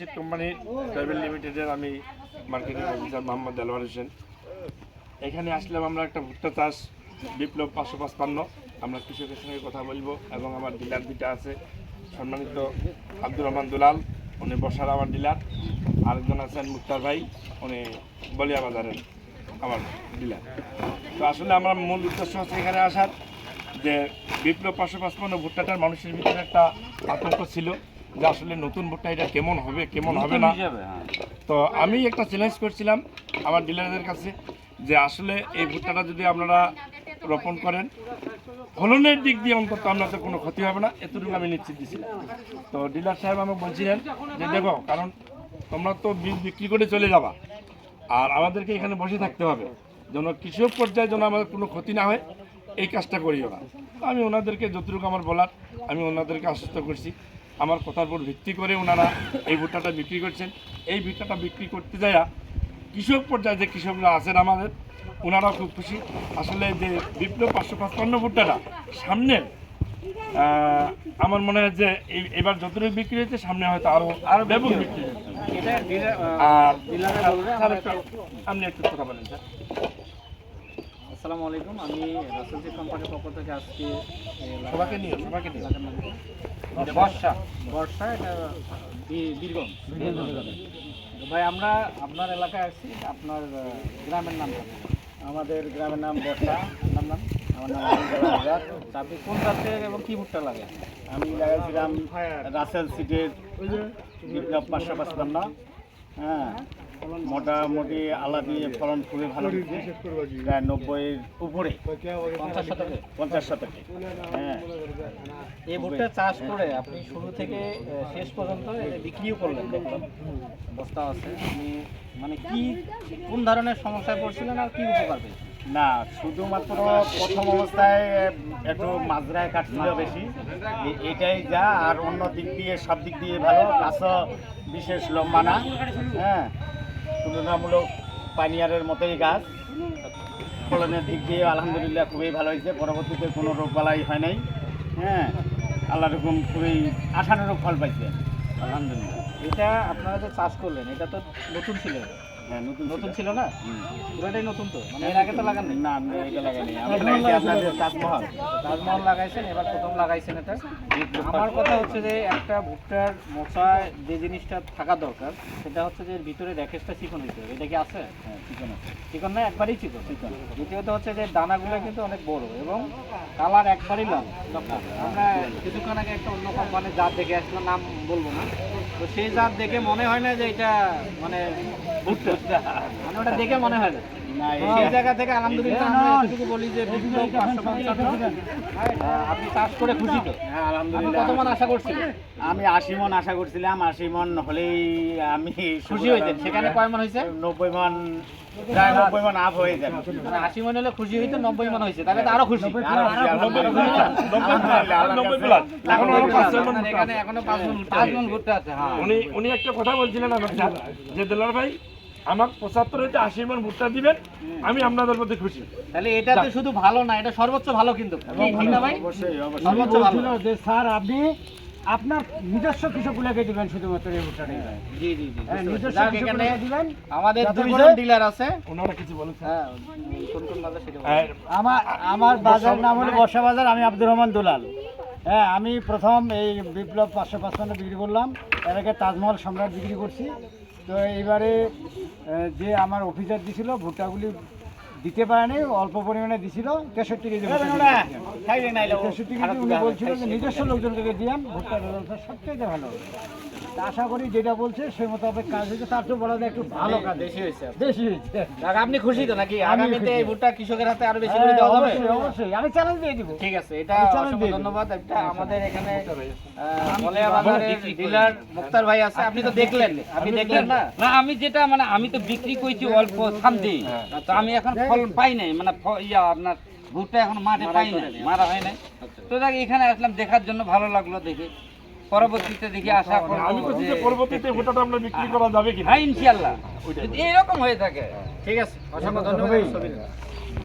জিৎ কোম্পানির প্রাইভেট লিমিটেডের আমি মার্কেটিং অফিসার মোহাম্মদ দেলোয়ার হোসেন। এখানে আসলাম আমরা একটা ভুট্টা চাষ বিপ্লব পাঁচশো পাঁচপান্ন। আমরা কৃষকের সঙ্গে কথা বলব এবং আমার ডিলার দুটা আছে, সম্মানিত আব্দুর রহমান দুলাল, উনি বসার আমার ডিলার। আরেকজন আছেন মুক্তার ভাই, উনি বলিয়া বাজারের আমার ডিলার। তো আসলে আমার মূল উদ্দেশ্য হচ্ছে এখানে আসার যে বিপ্লব পাঁচশো পাঁচপান্ন ভুট্টাটার মানুষের ভিতরে একটা আতঙ্ক ছিল। যে আসলে নতুন ভুট্টা এটা কেমন হবে কেমন হবে না। তো আমি একটা চ্যালেঞ্জ করছিলাম আমার ডিলারদের কাছে যে আসলে এই ভুট্টাটা যদি আপনারা রোপণ করেন ফলনের দিক দিয়ে অন্তত আপনাদের কোনো ক্ষতি হবে না এতটুকু আমি নিশ্চিত দিছিলাম তো ডিলার সাহেব আমাকে বলছিলেন যে দেখো কারণ তোমরা তো বীজ বিক্রি করে চলে যাবা। আর আমাদেরকে এখানে বসে থাকতে হবে। যেন কৃষক পর্যায়ে যেন আমাদের কোনো ক্ষতি না হয় এই কাজটা করিও না। আমি ওনাদেরকে যতটুকু আমার বলার আমি ওনাদেরকে আশ্বস্ত করছি। আমার কথার উপর ভিত্তি করে ওনারা এই ভুট্টাটা বিক্রি করছেন। এই ভুট্টাটা বিক্রি করতে যায়া কৃষক পর্যায়ে যে কৃষকরা আছেন আমাদের ওনারাও খুব খুশি। আসলে যে বিপ্লব পাঁচশো পাঁচপান্ন ভুট্টাটা সামনে আহ, আমার মনে হয় যে এবার যতটুকু বিক্রি হয়েছে সামনে হয়তো আরও আরও ব্যাপক বিক্রি হবে। আর আপনি একটু কথা বলেন স্যার। আসসালামু আলাইকুম। আমি রাসেলজি কোম্পানির পক্ষ থেকে আজকে সবাইকে নিয়ে সবাইকে নিয়ে? বর্ষা। বর্ষা এটা বীরগঞ্জ। ভাই আমরা আপনার এলাকায় আছি আপনার গ্রামের নাম আমাদের গ্রামের নাম বর্ষা। আপনার নাম? আমার নাম আজাদ। আপনি কোন জাতের এবং কি ভুট্টা লাগে আমি লাগাইছিলাম রাসেল সিটের বিপ্লব পাঁচপান্ন হ্যাঁ। মোটামুটি আলা দিয়ে ফলন খুবই ভালো প্রায় নব্বইয়ের উপরে। পঞ্চাশ শতকে? হ্যাঁ। এই ভুট্টা চাষ করে আপনি শুরু থেকে শেষ পর্যন্ত বিক্রিও করলেন দেখলাম। বস্তা আছে। আপনি মানে কি কোন ধরনের সমস্যায় পড়ছিলেন আর কি উপকার পেয়েছেন না শুধুমাত্র প্রথম অবস্থায় একটু মাজরায় কাটছিল বেশি। এটাই যা আর অন্য দিক দিয়ে সব দিক দিয়ে ভালো। গাছও বিশেষ লম্বা না। হ্যাঁ। তুলনামূলক পানিয়ারের মতোই গাছ। ফলনের দিক দিয়ে আলহামদুলিল্লাহ খুবই ভালো হয়েছে। পরবর্তীতে কোনো রোগ বালাই হয় নাই। হ্যাঁ আল্লাহ রকম খুবই আশানুরূপ ফল পাইছে। আলহামদুলিল্লাহ। এটা আপনারা যে চাষ করলেন, এটা তো নতুন ছিল। হ্যাঁ নতুন নতুন ছিল না। পুরোটাই নতুন তো? মানে এর আগে তো লাগান নাই? না এটা লাগাইনি আমি লাগাইছি আপনাদের তাজমহল। তাজমহল লাগাইছেন এবার প্রথম লাগাইছেন এটা। আমার কথা হচ্ছে যে একটা ভুট্টার মোচায় যে জিনিসটা থাকা দরকার সেটা হচ্ছে যে ভিতরে র্যাকেজটা চিকন হইতে হবে। এটা কি আছে? হ্যাঁ ঠিক আছে। চিকন না একবারই চিকন? চিকন। দ্বিতীয়ত হচ্ছে যে দানাগুলো কিন্তু অনেক বড় এবং কালার একবারই লাল। আমরা কিছুক্ষণ আগে একটা অন্য কোম্পানির জাত দেখে আসলাম নাম বলব না। তো সেই জাত দেখে মনে হয় না যে এটা মানে ওটা দেখে মনে হয় না। না তো এটা সেই জায়গা থেকে আলহামদুলিল্লাহ আমরা বলি যে আপনি চাষ করে খুশি তো? হ্যাঁ আলহামদুলিল্লাহ। কত মান আশা করছিলেন? আমি আশি মন আশা করছিলাম আশি মন হলেই আমি খুশি হইতেন। সেখানে কয় মন হয়েছে নব্বই মন নব্বই মন আপ হয়ে যাবে। মানে আশি মন হলে খুশি হইতে নব্বই মন হয়েছে তাহলে তো আরও খুশি। এখনও এখানে পাঁচ মন পাঁচ মন ঘুরতে আছে হ্যাঁ। উনি উনি একটা কথা বলছিলেন আমাকে যে দেলার ভাই আমার পঁচাত্তর হইতে আশি মন ভুট্টা দিবেন আমি আপনাদের প্রতি খুশি। তাহলে এটা তো শুধু ভালো না এটা সর্বোচ্চ ভালো কিন্তু। স্যার আপনি আপনার নিজস্ব কৃষকগুলোকে দিবেন শুধুমাত্র এই ভুট্টাটাই জি জি জি হ্যাঁ, নিজস্ব এখানে দিবেন। আমাদের দুইজন ডিলার আছে। ওনারা কিছু বলেছেন। হ্যাঁ কোন কোন বাজার সেটা হ্যাঁ, আমার আমার বাজার নাম হলো বর্ষা বাজার আমি আব্দুর রহমান দুলাল। হ্যাঁ আমি প্রথম এই বিপ্লব পাঁচশো পাঁচপান্ন বিক্রি করলাম। এর আগে তাজমহল সম্রাট বিক্রি করছি। তো এইবারে যে আমার অফিসার দিছিল ভুট্টাগুলি দিতে পারেনি অল্প পরিমাণে দিছিল তেষট্টি কেজি ভুট্টা তেষট্টি কেজি উনি বলছিল যে নিজস্ব লোকজনকে দিয়াম ভুট্টার রেজাল্টটা সবচেয়ে ভালো। আশা করি যেটা বলছে সেই মোতাবেক কাজ হয়েছে। তার তো বলা যায় একটু ভালো কাজ। বেশি হয়েছে। বেশি হয়েছে। আপনি খুশি তো নাকি? আগামীতে এই ভুট্টা কৃষকের হাতে আরও বেশি করে দেওয়া যাবে? অবশ্যই অবশ্যই। আমি চ্যালেঞ্জ দিয়ে দিব। ঠিক আছে এটা অসংখ্য ধন্যবাদ। এটা আমাদের এখানে বলেয়া বাজারের ডিলার মুক্তার ভাই আছে। আপনি তো দেখলেন। আপনি দেখলেন না? না আমি যেটা মানে আমি তো বিক্রি করছি অল্প শান্তি। তো আমি এখন ফল পাই নাই। মানে ইয়া আপনার ভুট্টা এখন মাঠে পাই নাই। মারা হয় নাই। তো দেখ এখানে আসলাম দেখার জন্য। ভালো লাগল দেখে। পরবর্তীতে দেখি আশা করব আমি তো যে পরবর্তীতে ভুট্টাটা আমরা বিক্রি করা যাবে কিনা? হ্যাঁ ইনশাল্লাহ যদি এরকম হয়ে থাকে ঠিক আছে। অসংখ্য ধন্যবাদ